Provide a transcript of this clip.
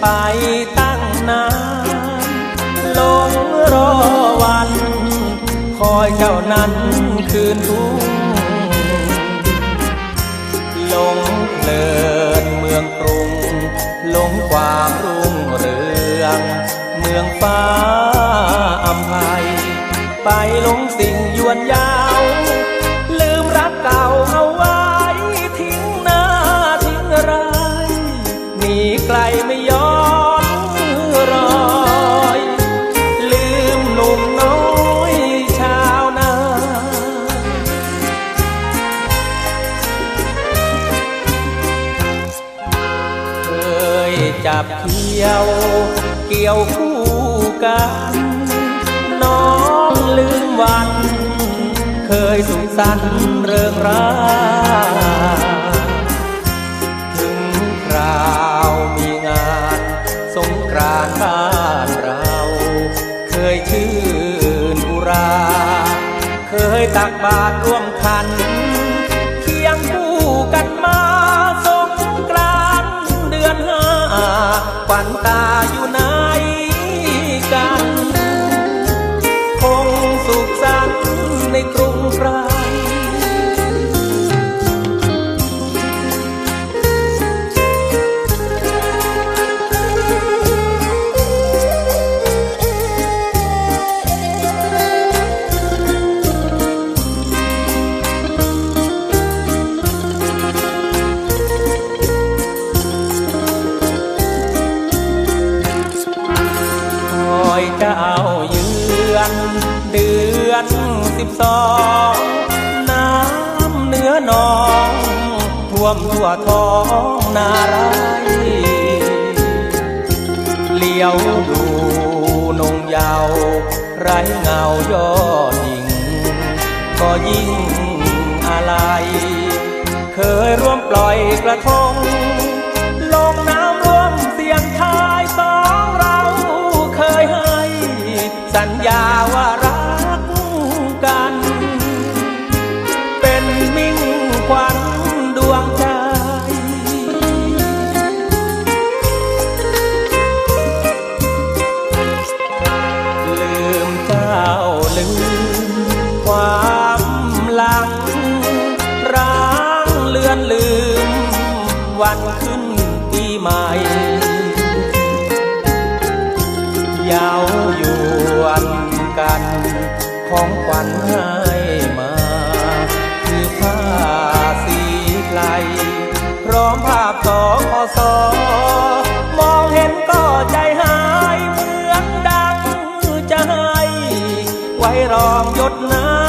ไปตั้งนานลงรอวัน คอยเจ้านั้นคืนทุ่งลงเพลินเมืองกรุง ลงความรุ่งเรือง เมืองฟ้าอำไพไปลงสิ่ง จับเที่ยว เกี่ยวคู่กัน น้องลืมวัน เคยสุขสันต์เริงราถึงคราวมีงานสงกรานต์บ้านเรา เคยชื่นอุรา เคยตักบาตรร่วมคัน ควันตาอยู่นกั ยเจ้าเยือน เดือนสิบสองน้ำเนื้อนองท่วมทั่วท้องนาไรเลี้ยวดูนงเยาวไรเงายอดยิง ก็ยิ่งอะไร เคยร่วมปล่อยกระทง ว่ารักกัน เป็นมิ่งขวัญดวงใจ ลืมเจ้าลืมความหลัง ร้างเลือนลืม วันขึ้นปีใหม่ ของขวัญให้มา คือผ้าสีไกล พร้อมภาพสองพอสอมองเห็นก็ใจหายเหมือนดังจะให้ไว้รองยดน้ำ